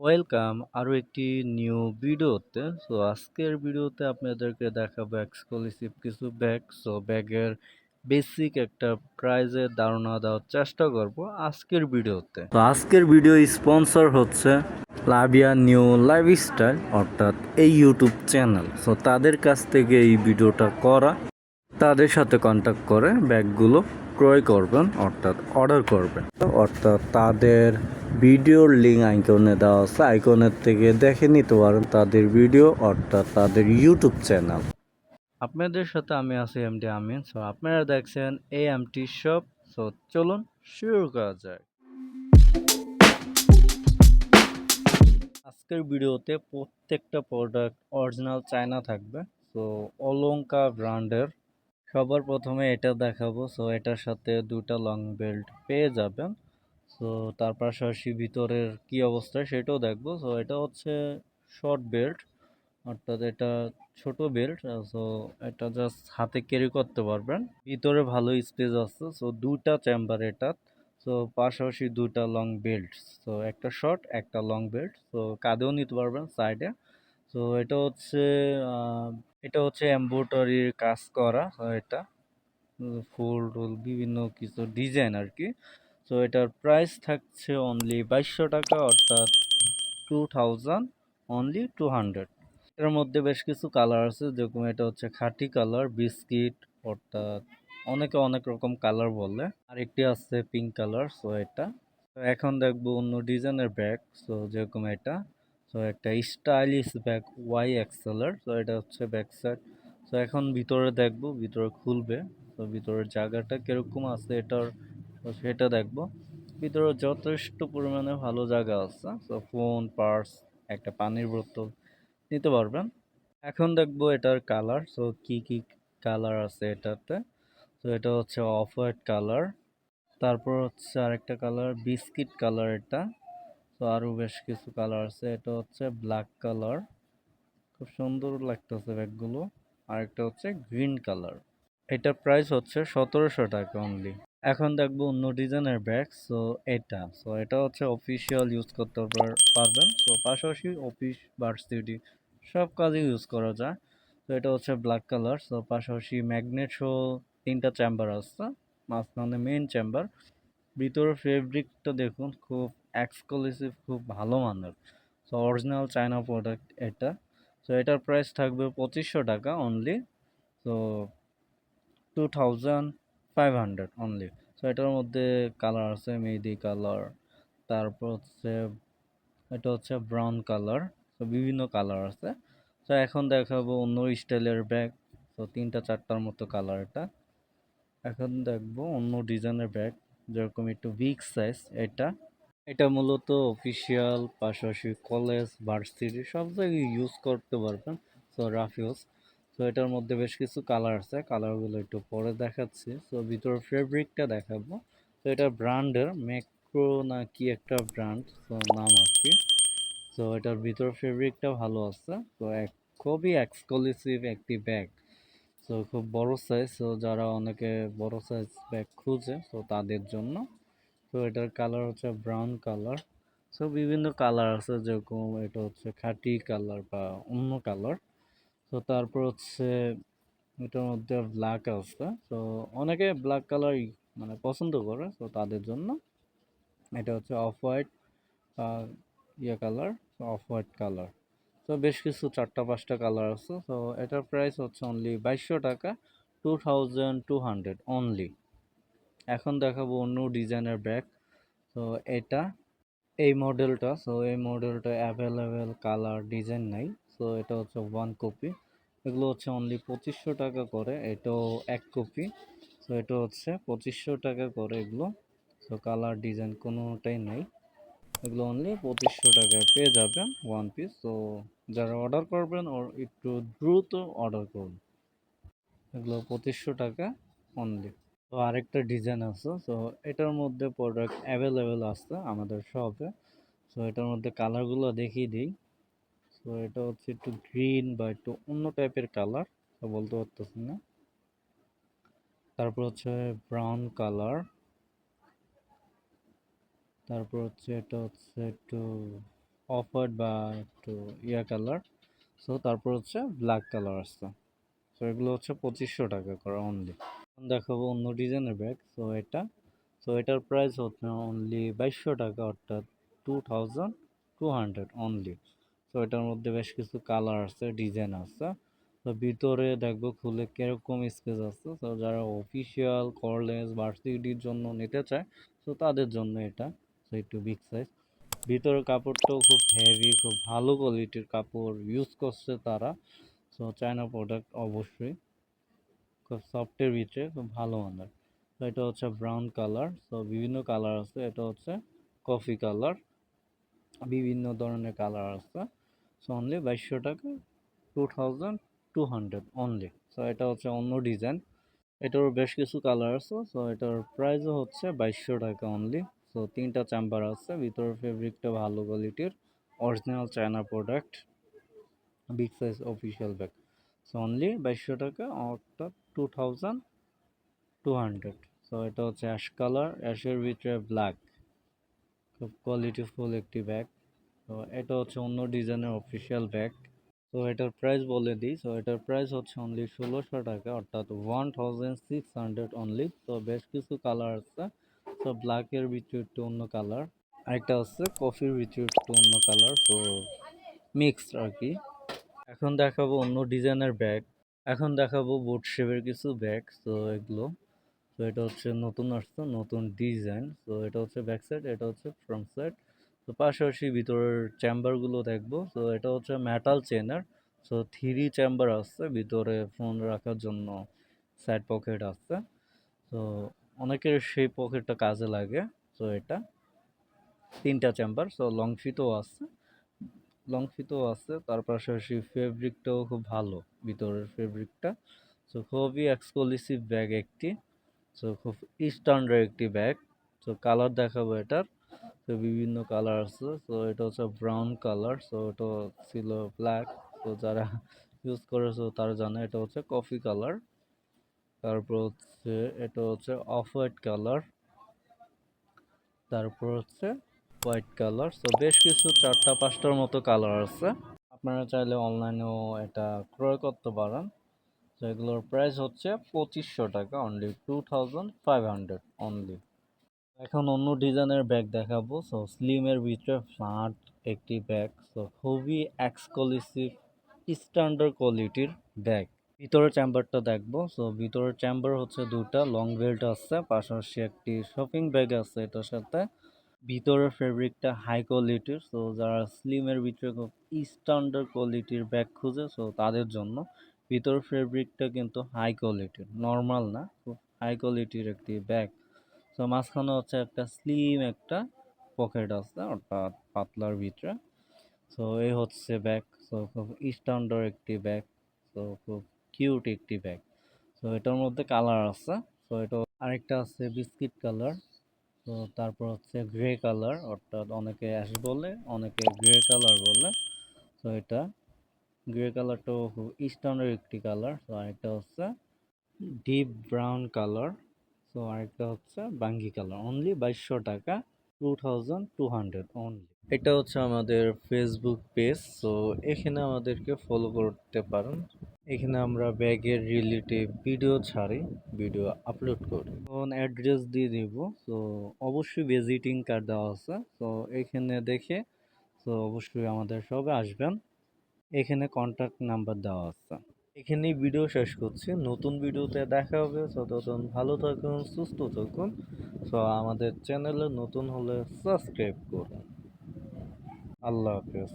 Welcome আরও একটি new ভিডিওতে সো আজকের ভিডিওতে আপনাদেরকে দেখাবো এক্সক্লুসিভ কিছু ব্যাগ সো ব্যাগের বেসিক একটা প্রাইজের ধারণা দেওয়ার চেষ্টা করব আজকের ভিডিওতে তো আজকের ভিডিও স্পন্সর হচ্ছে লাভিয়া নিউ লাইফস্টাইল অর্থাৎ এই ইউটিউব চ্যানেল সো তাদের কাছ থেকে এই ভিডিওটা করা। তাদের সাথে কন্ট্যাক্ট করে ব্যাগগুলো ক্রয় করবেন, অর্থাৎ অর্ডার করবেন। অর্থাৎ তাদের ভিডিওর লিঙ্ক আইকনে দেওয়া আছে আইকনের থেকে দেখে নিতে পারেন তাদের ভিডিও অর্থাৎ তাদের ইউটিউব চ্যানেল আপনাদের সাথে আমি আছি এমডি আমিন। সো আপনারা দেখছেন এ এমটি শপ সো চলুন শুরু করা যায় আজকের ভিডিওতে প্রত্যেকটা প্রোডাক্ট অরিজিনাল চায়না থাকবে। সো অলঙ্কা ব্র্যান্ডের সবার প্রথমে এটা দেখাবো। সো এটার সাথে দুটা লং বেল্ট পেয়ে যাবেন। সো তার পাশাপাশি ভিতরের কি অবস্থা সেটাও দেখব। সো এটা হচ্ছে শর্ট বেল্ট অর্থাৎ এটা ছোট বেল্ট সো এটা জাস্ট হাতে ক্যারি করতে পারবেন। ভিতরে ভালো স্পেস আছে। সো দুটা চেম্বার এটা সো পাশাপাশি দুটা লং বেল্ট সো একটা শর্ট একটা লং বেল্ট সো কাঁধেও নিতে পারবেন সাইডে সো এটা হচ্ছে এটা হচ্ছে এম্ব্রয়ডারির কাজ করা এটা। ফুল, টুল, বিভিন্ন কিছু ডিজাইন আর কি তো এটার প্রাইস থাকছে অনলি বাইশশো টাকা, অর্থাৎ two thousand only two hundred এর মধ্যে বেশ কিছু কালার আছে, যেরকম এটা হচ্ছে খাঁটি কালার বিস্কিট, অর্থাৎ অনেকে অনেক রকম কালার বলে। আর একটি আছে পিঙ্ক কালার সো এটা। এখন দেখব অন্য ডিজাইনের ব্যাগ সো যেরকম এটা। তো একটা স্টাইলিশ ব্যাগ ওয়াই এক্সেলার সো এটা হচ্ছে ব্যাক সাইড সো এখন ভিতরে দেখব, ভিতরে খুলবে। তো ভিতরের জায়গাটা কীরকম আছে এটার, সেটা দেখব। ভিতরে যথেষ্ট পরিমাণে ভালো জায়গা আছে। সো ফোন পার্স একটা পানির বোতল নিতে পারবেন। এখন দেখব এটার কালার সো কি কি কালার আছে এটাতে। তো এটা হচ্ছে অফ হোয়াইট কালার তারপর হচ্ছে আরেকটা কালার বিস্কিট কালার এটা। তো আরও বেশ কিছু কালার আছে। এটা হচ্ছে ব্ল্যাক কালার খুব সুন্দর লাগতেছে ব্যাগগুলো আর একটা হচ্ছে গ্রিন কালার এটার প্রাইস হচ্ছে সতেরোশো টাকা অনলি এখন দেখব অন্য ডিজাইনের ব্যাগ সো এটা। সো এটা হচ্ছে অফিসিয়াল ইউজ করতে পারবেন। সো পাশাপাশি অফিস ভার্সিটি সব কাজে ইউজ করা যায়। তো এটা হচ্ছে ব্ল্যাক কালার সো পাশাপাশি ম্যাগনেট সহ তিনটা চেম্বার আছে। মাঝখানে মেন চেম্বার ভিতরে ফেব্রিকটা দেখুন, খুব এক্সক্লুসিভ খুব ভালো মানের। সো অরিজিনাল চায়না প্রোডাক্ট এটা। সো এটার প্রাইস থাকবে পঁচিশশো টাকা only so two thousand five hundred only so এটার মধ্যে কালার আছে মেহেদি কালার তারপর হচ্ছে, এটা হচ্ছে ব্রাউন কালার তো বিভিন্ন কালার আছে। তো এখন দেখাবো অন্য স্টাইলের ব্যাগ তো তিনটা চারটার মতো কালার এটা। এখন দেখব অন্য ডিজাইনের ব্যাগ যেরকম একটু বিগ সাইজ এটা। এটা মূলত অফিসিয়াল পাশাপাশি কলেজ ভার্সিটি সব জায়গায় ইউজ করতে পারবেন। সো রাফ ইউজ তো এটার মধ্যে বেশ কিছু কালার আছে। কালারগুলো একটু পরে দেখাচ্ছি। তো ভিতর ফেব্রিকটা দেখাবো। তো এটা ব্র্যান্ডের ম্যাক্রো না কি একটা ব্র্যান্ড তো নাম আর কি। তো এটার ভিতর ফেব্রিকটা ভালো আছে। তো এক, খুবই এক্সক্লুসিভ একটি ব্যাগ তো খুব বড় সাইজ তো যারা অনেকে বড় সাইজ ব্যাগ খুঁজে তো তাদের জন্য। তো এটার কালার হচ্ছে ব্রাউন কালার সো বিভিন্ন কালার আছে, যেরকম এটা হচ্ছে খাঁটি কালার বা অন্য কালার তো তারপর হচ্ছে এটার মধ্যে ব্ল্যাক আছে। তো অনেকে ব্ল্যাক কালার মানে পছন্দ করে তো তাদের জন্য। এটা হচ্ছে অফ হোয়াইট ইয়ে কালার অফ হোয়াইট কালার তো বেশ কিছু চারটা পাঁচটা কালার আছে। তো এটার প্রাইস হচ্ছে অনলি বাইশশো টাকা two thousand two hundred only এখন দেখাবো অন্য ডিজাইনের ব্যাগ। তো এটা, এই মডেলটা সো এই মডেলটা অ্যাভেলেবেল কালার ডিজাইন নাই সো এটা হচ্ছে ওয়ান কপি এগুলো হচ্ছে অনলি পঁচিশশো টাকা করে, এটাও এক কপি সো এটা হচ্ছে পঁচিশশো টাকা করে এগুলো। সো কালার ডিজাইন কোনোটাই নাই। এগুলো অনলি পঁচিশশো টাকায় পেয়ে যাবেন ওয়ান পিস তো যারা অর্ডার করবেন একটু দ্রুত অর্ডার করুন। এগুলো পঁচিশশো টাকা অনলি তো আরেকটা ডিজাইন আছে। সো এটার মধ্যে প্রোডাক্ট অ্যাভেলেবেল আছে আমাদের শপে সো এটার মধ্যে কালারগুলো দেখিয়ে দিই। সো এটা হচ্ছে একটু গ্রিন বা একটু অন্য টাইপের কালার বলতে পারতেছি না। তারপর হচ্ছে ব্রাউন কালার তারপর হচ্ছে এটা হচ্ছে একটু অফ হোয়াইট বা একটু ইয়া কালার সো তারপর হচ্ছে ব্ল্যাক কালার আসছে সো এগুলো হচ্ছে পঁচিশশো টাকা করে অনলি দেখাবো অন্য ডিজাইনের ব্যাগ। সো এটা সো এটার প্রাইস হচ্ছে অনলি বাইশশো টাকা, অর্থাৎ two thousand two hundred only so এটার মধ্যে বেশ কিছু কালার আছে ডিজাইন আছে। তো ভিতরে দেখব খুলে কীরকম স্পেস আছে। তো যারা অফিসিয়াল কলেজ ভার্সিটির জন্য নিতে চায় তো তাদের জন্য এটা তো একটু বিগ সাইজ ভিতরের কাপড়টাও খুব হেভি খুব ভালো কোয়ালিটির কাপড় ইউজ করছে তারা। সো চায়না প্রোডাক্ট অবশ্যই। খুব সফটের ভিতরে, খুব ভালো মানের। তো এটা হচ্ছে ব্রাউন কালার সো বিভিন্ন কালার আছে। এটা হচ্ছে কফি কালার বিভিন্ন ধরনের কালার আছে। সো অনলি বাইশশো টাকা two thousand two hundred only so এটা হচ্ছে অন্য ডিজাইন এটারও বেশ কিছু কালার আছে। সো এটার প্রাইসও হচ্ছে বাইশশো টাকা অনলি সো তিনটা চেম্বার আছে। ভিতরের ফেব্রিকটা ভালো কোয়ালিটির original China product big size official bag so only বাইশশো টাকা, অর্থাৎ two thousand two hundred so এটা হচ্ছে অ্যাশ কালার অ্যাশের ভিতরে ব্ল্যাক খুব কোয়ালিটিফুল একটি ব্যাগ তো এটা হচ্ছে অন্য ডিজাইনের অফিসিয়াল ব্যাগ তো এটার প্রাইস বলে দিই। সো এটার প্রাইস হচ্ছে অনলি ষোলোশো টাকা, অর্থাৎ one thousand six hundred only তো বেশ কিছু কালার আছে। তো ব্ল্যাকের ভিতরে একটু অন্য কালার আরেকটা আছে কফির ভিতরে একটু অন্য কালার তো মিক্সড আর কি। এখন দেখাবো অন্য ডিজাইনের ব্যাগ। এখন দেখাবো বোট শেপের কিছু ব্যাগ, তো এগুলো। তো এটা হচ্ছে নতুন আসছে, নতুন ডিজাইন। তো এটা হচ্ছে ব্যাক সাইড এটা হচ্ছে ফ্রন্ট সাইড তো পাশাপাশি ভিতরের চেম্বারগুলো দেখব। তো এটা হচ্ছে মেটাল চেনার সো থ্রি চেম্বার আসছে, ভিতরে ফোন রাখার জন্য সাইড পকেট আসছে। তো অনেকের সেই পকেটটা কাজে লাগে, তো এটা। তিনটা চেম্বার সো লং ফিটও আছে লং ফিটও আছে, তার পাশাপাশি ফেব্রিকটাও খুব ভালো, ভিতরের ফেব্রিকটা। সো খুবই এক্সক্লুসিভ ব্যাগ একটি। সো খুব স্ট্যান্ডার্ড একটি ব্যাগ সো কালার দেখাবো এটার। তো বিভিন্ন কালার আছে। সো এটা হচ্ছে ব্রাউন কালার সো এটা ছিল ব্ল্যাক তো যারা ইউজ করেছে তারা জানে এটা হচ্ছে কফি কালার তারপর হচ্ছে, এটা হচ্ছে অফ হোয়াইট কালার তারপর হচ্ছে হোয়াইট কালার। সো বেশ কিছু চারটা পাঁচটার মতো কালার আছে। আপনারা চাইলে অনলাইনেও এটা ক্রয় করতে পারেন। তো এগুলোর প্রাইস হচ্ছে পঁচিশশো টাকা only two thousand five hundred only এখন অন্য ডিজাইনের ব্যাগ দেখাবো। সো স্লিমের ভিতরে ফ্ল্যাট একটি ব্যাগ সো খুবই এক্সক্লুসিভ স্ট্যান্ডার্ড কোয়ালিটির ব্যাগ ভিতরের চেম্বারটা দেখব। সো ভিতরের চেম্বার হচ্ছে দুটা লং বেল্ট আছে, পাশাপাশি একটি শপিং ব্যাগ আছে এটার সাথে। ভিতরের ফেব্রিকটা হাই কোয়ালিটির সো যারা স্লিমের ভিতরে খুব স্ট্যান্ডার্ড কোয়ালিটির ব্যাগ খুঁজে সো তাদের জন্য ভিতরের ফেব্রিকটা কিন্তু হাই কোয়ালিটির নর্মাল না, খুব হাই কোয়ালিটির একটি ব্যাগ সো মাঝখানে হচ্ছে একটা স্লিম একটা পকেট আছে, অর্থাৎ পাতলার ভিতরে। সো এই হচ্ছে ব্যাগ সো খুব স্ট্যান্ডার্ড একটি ব্যাগ সো খুব কিউট একটি ব্যাগ সো এটার মধ্যে কালার আছে সো এটা আরেকটা আছে বিস্কিট কালার তো তারপর হচ্ছে গ্রে কালার অর্থাৎ অনেকে অ্যাশ বলে, অনেকে গ্রে কালার বলে। তো এটা গ্রে কালারটাও খুব স্ট্যান্ডার্ড একটি কালার তো আরেকটা হচ্ছে ডিপ ব্রাউন কালার তো আরেকটা হচ্ছে বাঙ্গি কালার অনলি বাইশশো টাকা two thousand two hundred only এটা হচ্ছে আমাদের ফেসবুক পেজ তো এখানে আমাদেরকে ফলো করতে পারেন। এখানে আমরা ব্যাগের রিলেটিভ ভিডিও ছাড়ি ভিডিও আপলোড করি। তখন অ্যাড্রেস দিয়ে দিব তো অবশ্যই ভিজিটিং কার্ড দেওয়া আছে। তো এখানে দেখে তো অবশ্যই আমাদের সবে আসবেন। এখানে কন্ট্যাক্ট নাম্বার দেওয়া আছে। এখানেই ভিডিও শেষ করছি। নতুন ভিডিওতে দেখা হবে। ততক্ষণ ভালো থাকুন, সুস্থ থাকুন। তো আমাদের চ্যানেলে নতুন হলে সাবস্ক্রাইব করুন। আল্লাহ হাফেজ।